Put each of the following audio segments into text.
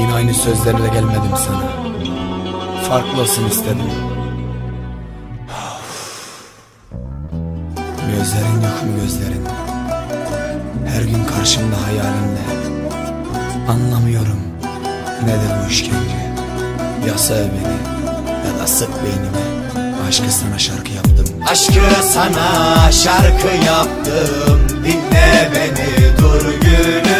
Yine aynı sözlerle gelmedim sana. Farklı olsun istedim. Gözlerin yok mu gözlerin? Her gün karşımda hayalinle. Anlamıyorum nedir bu işkence. Ya sev beni ya da sık beynimi. Aşkı sana şarkı yaptım. Aşkı sana şarkı yaptım Dinle beni dur gülüm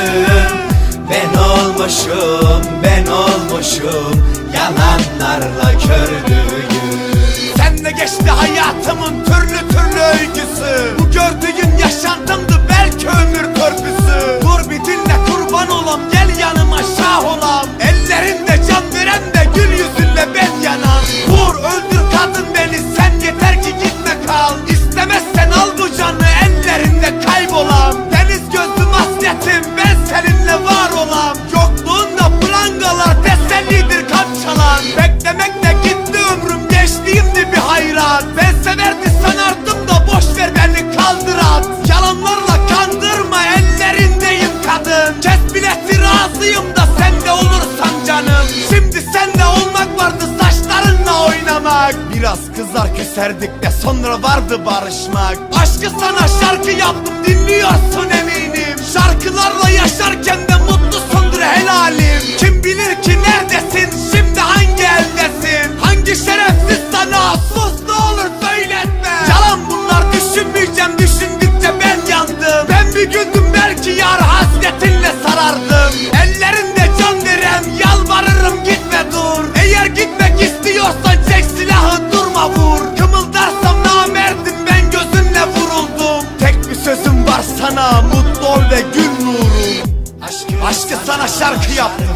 hayatımın türlü türlü öyküsü. Bu gördüğün yaşantımdı belki ömür törpüsü dinle kurban olam gel yanıma şah olam. Ellerinde can veren de gül yüzünle ben yanan Vur öldür kadın beni sen yeter ki gitme kal. İstemezsen al bu canı ellerinde kaybolam. Deniz gözlüm hasretim ben seninle var olam. Yokluğunda prangalar tesellidir kamçalan Beklemekle gitti Şimdi sende olmak vardı saçlarınla oynamak. Biraz kızar küserdik de sonra vardı barışmak. Aşkı sana şarkı yaptım dinliyorsun eminim. Şarkılarla yaşarken de mutlusundur helalim. Kim bilir ki neredesin şimdi hangi eldesin? Hangi şerefsiz sana sus ne olur söyletme. Yalan bunlar düşünmeyeceğim düşündükçe ben yandım. Ben bir gündüm belki yar hasretinle sarardım. Verem gitme dur. Eğer gitmek istiyorsan çek silahı durma vur. Kımıldarsam namerdim ben gözünle vuruldum. Tek bir sözüm var sana mutlu ol ve gül nurum. Aşkı sana şarkı yaptım.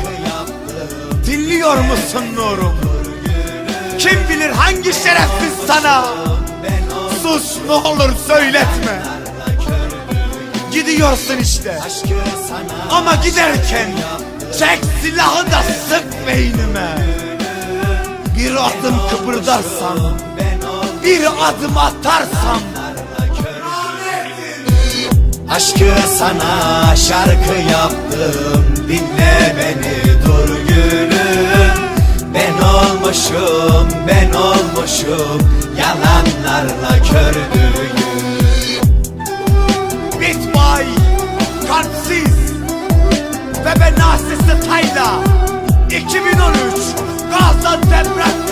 Dinliyor musun nurum? Kim bilir hangi şerefsiz sana? Sus ne olur söyletme. Gidiyorsun işte. Ama giderken Çek silahı da sık beynime. Bir adım kıpırdarsam Bir adım atarsam. Aşkı sana şarkı yaptım Dinle beni dur gülüm. Ben olmuşum ben olmuşum Yalanlarla kördüğüm Bit by Kalpsiz Ve ben Nasisi Tayla 2013 Gaziantep Rap